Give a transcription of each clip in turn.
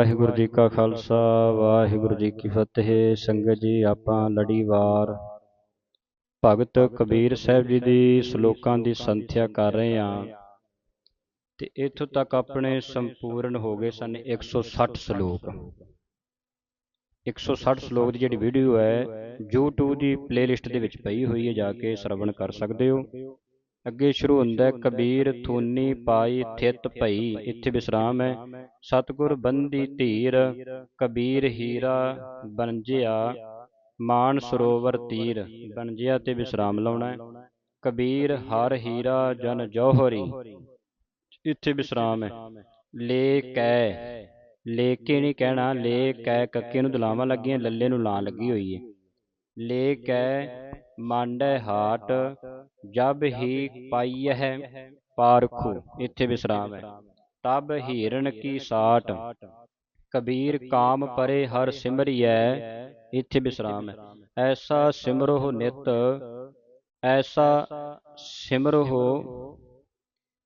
ਵਾਹਿਗੁਰੂ ਜੀ ਕਾ ਖਾਲਸਾ, ਵਾਹਿਗੁਰੂ ਜੀ ਕੀ ਫਤਿਹ। ਸੰਗਤ ਜੀ, ਆਪਾਂ ਲੜੀਵਾਰ। ਭਗਤ ਕਬੀਰ ਸਾਹਿਬ ਜੀ ਦੀ ਸ਼ਲੋਕਾਂ ਦੀ ਸੰਥਿਆ ਕਰ ਰਹੇ ਹਾਂ। ਤੇ ਇੱਥੋਂ ਤੱਕ ਆਪਣੇ ਸੰਪੂਰਨ ਹੋ ਗਏ ਸਨ 160 ਸ਼ਲੋਕ। 160 ਸ਼ਲੋਕ ਦੀ ਜਿਹੜੀ ਵੀਡੀਓ ਹੈ, YouTube ਦੀ ਪਲੇਲਿਸਟ ਦੇ ਵਿੱਚ ਪਈ ਹੋਈ ਹੈ, ਜਾ ਕੇ ਸ਼ਰਵਣ ਕਰ ਸਕਦੇ ਹੋ। ਅੱਗੇ ਸ਼ੁਰੂ ਹੁੰਦਾ ਹੈ ਕਬੀਰ ਥੂਨੀ ਪਾਈ ਥਿਤ ਭਈ ਇੱਥੇ ਵਿਸਰਾਮ ਹੈ। ਸਤਿਗੁਰ ਬੰਦੀ ਧੀਰ ਕਬੀਰ ਹੀਰਾ ਬਣਜਿਆ ਮਾਨ ਸਰੋਵਰ ਤੀਰ ਬਣਜਿਆ ਤੇ ਵਿਸਰਾਮ ਲਾਉਣਾ ਹੈ। ਕਬੀਰ ਹਰ ਹੀਰਾ ਜਨ ਜੋਹਰੀ। ਇੱਥੇ ਵਿਸਰਾਮ ਹੈ। ਲੈ ਕੈ। ਲੈ ਕੇ ਨਹੀਂ ਕਹਿਣਾ ਲੈ ਕੈ ਕੱਕੇ ਨੂੰ ਦਲਾਵਾਂ ਲੱਗੀਆਂ ਲੱਲੇ ਨੂੰ ਲਾਂ ਲੱਗੀ ਹੋਈ ਹੈ। ਲੈ ਕੈ ਮਾਂਡੈ ਹਾਟ ਜਬ ਹੀ ਪਾਈਐ ਪਾਰਖੂ। ਇੱਥੇ ਵਿਸਰਾਮ ਹੈ। ਤਬ ਹੀਰਨ ਕੀ ਸਾਟ। ਕਬੀਰ ਕਾਮ ਪਰੇ ਹਰ ਸਿਮਰਿਐ। ਇੱਥੇ ਵਿਸਰਾਮ ਹੈ। ਐਸਾ ਸਿਮਰੋ ਨਿਤ। ਐਸਾ ਸਿਮਰੋ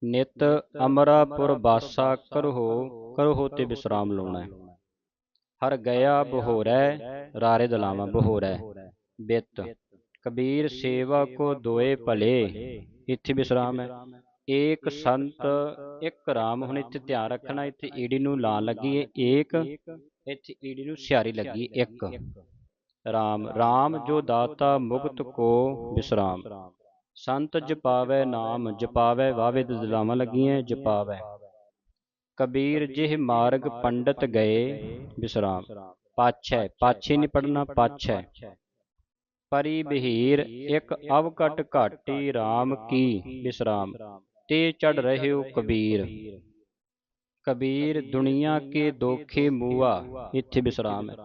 ਨਿਤ ਅਮਰਾਪੁਰ ਬਾਸਾ ਕਰੋ ਕਰੋ ਤੇ ਵਿਸਰਾਮ ਲਾਉਣਾ ਹੈ। ਹਰ ਗਿਆ ਬਹੋਰੈ, ਰਾਰੇ ਦਲਾਵਾਂ ਬਹੋਰੈ। ਬਿਤ, ਕਬੀਰ ਸੇਵਾ ਕੋ ਦੋਏ ਭਲੇ, ਇੱਥੇ ਵਿਸਰਾਮ ਹੈ। ਏਕ ਸੰਤ, ਇੱਕ ਰਾਮ, ਹੁਣ ਇੱਥੇ ਧਿਆਨ ਰੱਖਣਾ, ਇੱਥੇ ਈੜੀ ਨੂੰ ਲਾਂ ਲੱਗੀ ਹੈ ਏਕ, ਇੱਥੇ ਈੜੀ ਨੂੰ ਸਿਆਰੀ ਲੱਗੀ ਇੱਕ। ਰਾਮ ਰਾਮ ਜੋ ਦਾਤਾ ਮੁਕਤ ਕੋ ਵਿਸਰਾਮ ਸੰਤ ਜਪਾਵੇ ਨਾਮ, ਜਪਾਵੇ ਵਾਵੇ ਦਲਾਵਾਂ ਲੱਗੀਆਂ, ਜਪਾਵੇ। ਕਬੀਰ ਜਿਹ ਮਾਰਗ ਪੰਡਤ ਗਏ ਵਿਸਰਾਮ ਪਾਛੈ ਪਾਛੇ ਨਹੀਂ ਪੜਨਾ ਪਾਛੈ ਪਰੀ ਬਹੀਰ ਇੱਕ ਅਵਕਟ ਘਾਟੀ RAM ਕੀ ਵਿਸਰਾਮ ਤੇ ਚੜ ਰਹੇ ਹੋ ਕਬੀਰ। ਕਬੀਰ। ਦੁਨੀਆ ਕੇ ਦੋਖੇ ਮੂਆ ਇੱਥੇ ਵਿਸਰਾਮ ਹੈ।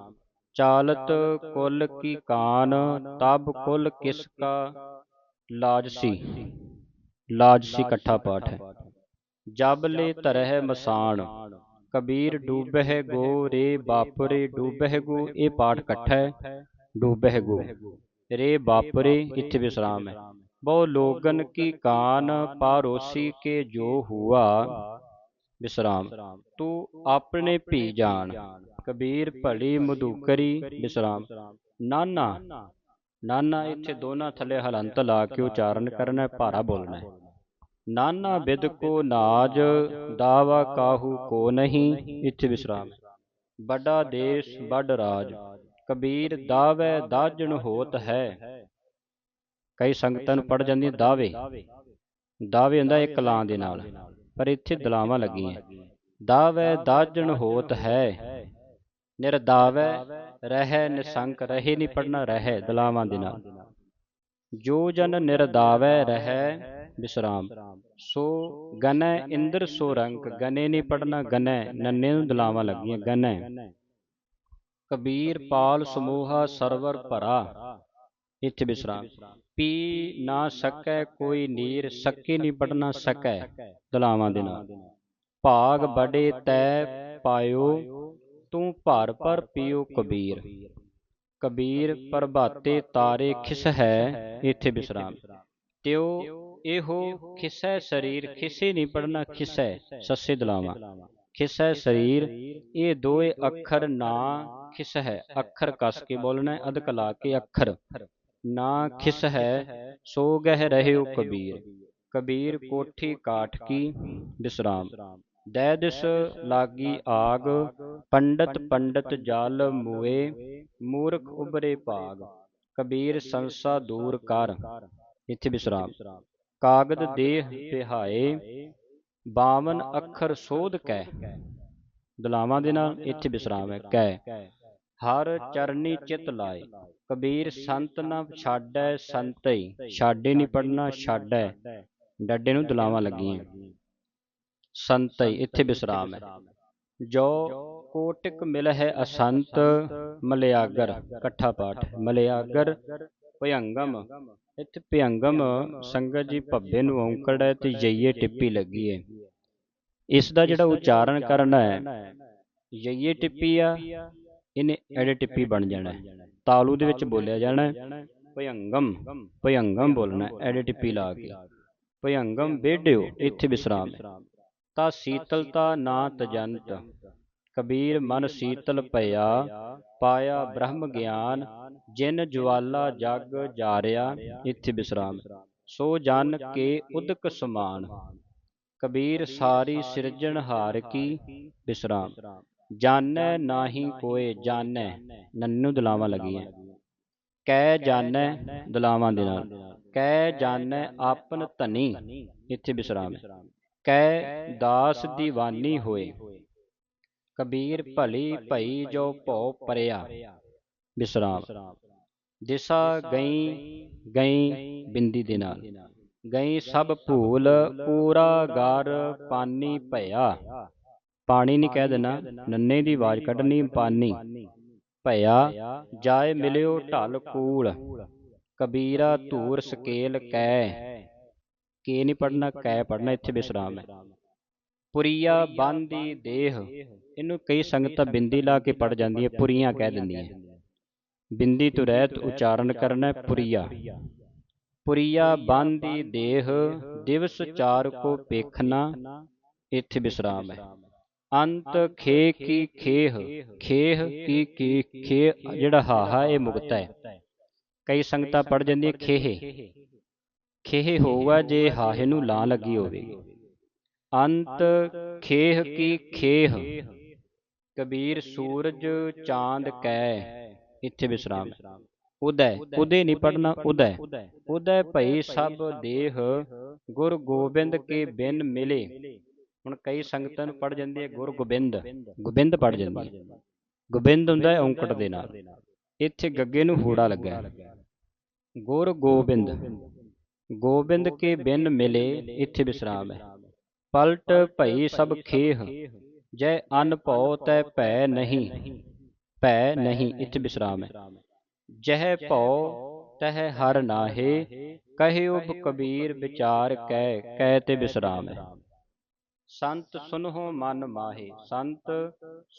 ਚਾਲਤ ਕੁਲ ਕੀ ਕਾਨ ਤਬ ਕੁਲ ਕਿਸ ਕਾ ਲਾਜਸੀ। ਲਾਜਸੀ। ਇਕੱਠਾ ਪਾਠ ਹੈ। ਜਬ ਲੈ ਧਰਹਿ ਮਸਾਨ ਕਬੀਰ ਡੂਬਹਿ ਗੋ ਰੇ ਬਾਪਰੇ ਡੂਬਹਿ ਗੋ ਇਹ ਪਾਠ ਇਕੱਠਾ ਹੈ ਡੂਬਹਿ ਗੋ। ਰੇ ਬਾਪਰੇ ਇੱਥੇ ਵਿਸਰਾਮ ਹੈ। ਬਹੁ ਲੋਗਨ ਕੀ ਕਾਨ ਪਾਰੋਸੀ ਕੇ ਜੋ ਹੁਆ ਵਿਸਰਾਮ। ਤੂੰ ਆਪਣੇ ਭੀ ਜਾਣ ਕਬੀਰ ਭਲੀ ਮਧੂਕਰੀ ਵਿਸਰਾਮ। ਨਾਨਾ ਨਾਨਾ ਇੱਥੇ ਦੋਨਾਂ ਥੱਲੇ ਹਲੰਤ ਲਾ ਕੇ ਉਚਾਰਨ ਕਰਨਾ ਹੈ ਭਾਰਾ ਬੋਲਣਾ ਹੈ ਨਾਨਾ ਬਿਦ ਕੋ ਨਾਜ ਦਾਵਾ ਕਾਹੂ ਕੋ ਨਹੀਂ ਇੱਥੇ ਵਿਸਰਾਮ ਵੱਡਾ ਦੇਸ਼ ਵੱਡ ਰਾਜ ਕਬੀਰ ਦਾਵੇ ਦਾਜਣ ਹੋਤ ਹੈ। ਕਈ ਸੰਗਤਾਂ ਨੂੰ ਪੜ ਜਾਂਦੀਆਂ ਦਾਵੇ। ਦਾਵੇ। ਹੁੰਦਾ ਇੱਕ ਲਾਂ ਦੇ ਨਾਲ। ਪਰ ਇੱਥੇ ਦਲਾਵਾਂ ਲੱਗੀਆਂ। ਦਾਵੇ ਦਾਜਣ ਹੋਤ ਹੈ। ਨਿਰਦਾਵੇ ਰਹਿ ਨਿਸੰਕ ਰਹੇ ਨਹੀਂ ਪੜਨਾ ਰਹਿ ਦਲਾਵਾਂ ਦੇ ਨਾਲ। ਜੋ ਜਨ ਨਿਰਦਾਵੇ ਰਹਿ ਵਿਸਰਾਮ ਸੋ ਗਨੈ ਇੰਦਰ ਸੋ ਰੰਕ ਗਨੇ ਨਹੀਂ ਪੜਨਾ ਗਨੈ ਨੰਨੇ ਨੂੰ ਦਲਾਵਾਂ ਲੱਗੀਆਂ ਗਨੈ। ਕਬੀਰ ਪਾਲ ਸਮੂਹਾ ਸਰਵਰ ਭਰਾ। ਇੱਥੇ ਵਿਸਰਾਮ ਪੀ ਨਾ ਸਕੈ ਕੋਈ ਨੀਰ ਸਕੇ ਨਹੀਂ ਪੜਨਾ ਸਕੈ। ਦਲਾਵਾਂ ਦੇ ਨਾਲ। ਭਾਗ ਬੜੇ ਤੈ ਪਾਇਓ ਤੂੰ ਭਰ ਭਰ ਪੀਓ ਕਬੀਰ। ਕਬੀਰ। ਪ੍ਰਭਾਤੇ ਤਾਰੇ ਖਿਸ ਹੈ ਇੱਥੇ ਵਿਸਰਾਮ ਤਿਉ ਇਹੋ ਖਿਸੈ ਸਰੀਰ, ਖਿਸੇ ਨਹੀਂ ਪੜਨਾ ਖਿਸੈ ਸੱਸੇ ਦਲਾਵਾਂ। ਖਿਸੈ ਸਰੀਰ, ਇਹ ਦੋਏ ਅੱਖਰ ਨਾ ਖਿਸ ਹੈ ਅੱਖਰ ਕਸ ਕੇ ਬੋਲਣਾ ਹੈ ਅਧਕ ਲਾ ਕੇ ਅੱਖਰ। ਨਾ ਖਿਸ ਹੈ ਸੋ ਗਹਿ ਰਹਿਓ ਕਬੀਰ। ਕਬੀਰ ਕੋਠੀ ਕਾਠ ਕੀ ਵਿਸਰਾਮ ਦੈ ਲਾਗੀ ਆਗ, ਪੰਡਤ ਪੰਡਤ ਜਾਲ ਮੂਏ, ਮੂਰਖ ਉਬਰੇ ਭਾਗ। ਕਬੀਰ ਸੰਸਾ ਦੂਰ ਕਰ। ਇੱਥੇ ਵਿਸਰਾਮ ਕਾਗਦ ਦੇਹ ਪਿਹਾਏ 52 ਅੱਖਰ ਸੋਧ ਕੈ। ਦਲਾਵਾਂ ਦੇ ਨਾਲ ਇੱਥੇ ਵਿਸਰਾਮ ਹੈ। ਕੈ ਹਰ ਚਰਨੀ ਚਿਤ ਲਾਏ। ਕਬੀਰ ਸੰਤ ਨਾ ਛਾੜੈ ਸੰਤਈ। ਛਾੜੇ ਨਹੀਂ ਪੜਨਾ ਛਾੜੈ ਡੱਡੇ ਨੂੰ ਦਲਾਵਾਂ ਲੱਗੀਆਂ। ਸੰਤਈ ਇੱਥੇ ਵਿਸਰਾਮ ਹੈ। ਜੋ ਕੋਟਿਕ ਮਿਲ ਹੈ ਅਸੰਤ ਮਲਿਆਗਰ। ਇਕੱਠਾ ਪਾਠ। ਮਲਿਆਗਰ ਭਯੰਗਮ। ਇੱਥੇ ਭਯੰਗਮ ਸੰਗਤ ਜੀ ਭੱਬੇ ਨੂੰ ਔਂਕੜ ਹੈ ਤੇ ਜਈਏ ਟਿੱਪੀ ਲੱਗੀ ਹੈ ਇਸ ਦਾ ਜਿਹੜਾ ਉਚਾਰਨ ਕਰਨਾ ਹੈ ਜਈਏ ਟਿੱਪੀ ਆ ਇਹਨੇ ਐਡੇ ਟਿੱਪੀ ਬਣ ਜਾਣਾ ਹੈ। ਤਾਲੂ ਦੇ ਵਿੱਚ ਬੋਲਿਆ ਜਾਣਾ ਭਯੰਗਮ ਭਯੰਗਮ ਬੋਲਣਾ ਐਡੇ ਟਿੱਪੀ ਲਾ ਕੇ। ਭਯੰਗਮ ਬੇਡਿਓ ਇੱਥੇ ਵਿਸਰਾਮ ਹੈ। ਤਾ ਸੀਤਲਤਾ ਨਾ ਤਜੰਤ। ਕਬੀਰ ਮਨ ਸੀਤਲ ਭਇਆ, ਪਾਇਆ ਬ੍ਰਹਮ ਗਿਆਨ, ਜਿਨ ਜਵਾਲਾ ਜਗ ਜਾਰਿਆ, ਇੱਥੇ ਵਿਸਰਾਮ ਸੋ ਜਨ ਕੇ ਉਦਕ ਸਮਾਨ। ਕਬੀਰ ਸਾਰੀ ਸਿਰਜਣ ਹਾਰ ਕੀ ਵਿਸਰਾਮ ਜਾਣੈ ਨਾਹੀ ਕੋਏ ਜਾਣੈ, ਨੰਨੂ ਦਲਾਵਾਂ ਲੱਗੀਆਂ ਕਹਿ ਜਾਣੈ ਦਲਾਵਾਂ ਦੇ ਨਾਲ। ਕਹਿ ਜਾਣੈ ਆਪਨ ਧਨੀ, ਇੱਥੇ ਵਿਸਰਾਮ ਹੈ ਕਹਿ ਦਾਸ ਦੀਵਾਨੀ ਹੋਏ। ਕਬੀਰ ਭਲੀ ਭਈ ਜੋ ਭਉ ਪਰਿਆ। ਵਿਸਰਾਮ ਦਿਸਾ ਗਈ ਗਈ ਬਿੰਦੀ ਦੇ ਨਾਲ। ਗਈ ਸਭ ਭੂਲ ਪੂਰਾ ਗਰ ਪਾਨੀ ਭਇਆ। ਪਾਣੀ ਨਹੀਂ ਕਹਿ ਦੇਣਾ ਨੰਨੇ ਦੀ ਆਵਾਜ਼ ਕੱਢਣੀ ਪਾਨੀ। ਭਇਆ ਜਾਏ ਮਿਲਿਓ ਢਲ ਕੂਲ। ਕਬੀਰਾ ਧੂਰ ਸਕੇਲ ਕੈ। ਕੇ। ਨਹੀਂ ਪੜਨਾ ਕੈ ਪੜਨਾ ਇੱਥੇ ਵਿਸਰਾਮ ਹੈ। ਪੁਰੀਆ ਬੰਦੀ ਦੇਹ। ਇਹਨੂੰ ਕਈ ਸੰਗਤਾਂ ਬਿੰਦੀ ਲਾ ਕੇ ਪੜ ਜਾਂਦੀਆਂ ਪੁਰੀਆਂ ਕਹਿ ਦਿੰਦੀਆਂ। ਬਿੰਦੀ ਤੋਂ ਰਹਿਤ ਉਚਾਰਨ ਕਰਨਾ ਪੁਰੀਆ। ਪੁਰੀਆ। ਬੰਦੀ ਦੇਹ ਦਿਵਸ ਚਾਰ ਕੋ ਪੇਖਣਾ ਇੱਥੇ ਵਿਸਰਾਮ ਹੈ। ਅੰਤ ਖੇ ਕੀ ਖੇਹ ਖੇਹ ਕੀ ਕੀ ਖੇ ਜਿਹੜਾ ਹਾਹਾ ਇਹ ਮੁਕਤ। ਹੈ ਕਈ ਸੰਗਤਾਂ ਪੜ ਜਾਂਦੀਆਂ ਖੇਹ। ਖੇਹ। ਹੋਊਗਾ ਜੇ ਹਾਹੇ ਨੂੰ ਲਾਂ ਲੱਗੀ ਹੋਵੇਗੀ ਅੰਤ ਖੇਹ ਕੀ ਖੇਹ ਕਬੀਰ ਸੂਰਜ ਚਾਂਦ ਕੈ। ਇੱਥੇ ਵਿਸਰਾਮ। ਉਦੈ। ਉਦੇ। ਨਹੀਂ ਪੜਨਾ ਉਦੈ ਉਦੈ। ਭਈ ਸਭ ਦੇਹ ਗੁਰ ਗੋਬਿੰਦ ਕੇ ਬਿਨ ਮਿਲੇ। ਹੁਣ ਕਈ ਸੰਗਤਾਂ ਨੂੰ ਪੜ ਜਾਂਦੀ ਹੈ ਗੁਰ ਗੋਬਿੰਦ। ਗੋਬਿੰਦ। ਪੜ ਜਾਂਦੀ। ਹੈ ਗੋਬਿੰਦ ਹੁੰਦਾ ਹੈ ਔਂਕੜ ਦੇ ਨਾਲ। ਇੱਥੇ ਗੱਗੇ ਨੂੰ ਹੂੜਾ ਲੱਗਾ। ਗੁਰ ਗੋਬਿੰਦ। ਗੋਬਿੰਦ। ਕੇ ਬਿਨ ਮਿਲੇ। ਇੱਥੇ ਵਿਸਰਾਮ ਹੈ। ਪਲਟ ਭਈ ਸਭ ਖੇਹ ਜੈ ਅਨ ਭਉ ਤੈ ਭੈ ਨਹੀਂ ਭੈ ਨਹੀਂ ਇੱਥੇ ਵਿਸਰਾਮ ਹੈ ਜਹ ਭਉ ਤਹ ਹਰ ਨਾਹੇ ਕਹਿਓ ਕਬੀਰ ਵਿਚਾਰ ਕਹਿ ਕਹਿ ਤੇ ਵਿਸਰਾਮ ਹੈ ਸੰਤ ਸੁਨਹੁ ਮਨ ਮਾਹੇ ਸੰਤ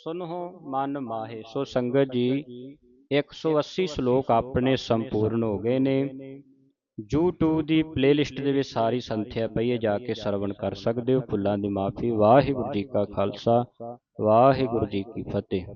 ਸੁਨਹੁ ਮਨ ਮਾਹੇ। ਸੋ ਸੰਗਤ ਜੀ 180 ਸ਼ਲੋਕ ਆਪਣੇ ਸੰਪੂਰਨ ਹੋ ਗਏ ਨੇ। YouTube ਦੀ ਪਲੇਲਿਸਟ ਦੇ ਵਿੱਚ ਸਾਰੀ ਸੰਥਿਆ ਪਈ ਹੈ, ਜਾ ਕੇ ਸਰਵਣ ਕਰ ਸਕਦੇ ਹੋ, ਫੁੱਲਾਂ ਦੀ ਮਾਫੀ, ਵਾਹਿਗੁਰੂ ਜੀ ਕਾ ਖਾਲਸਾ, ਵਾਹਿਗੁਰੂ ਜੀ ਕੀ ਫਤਿਹ।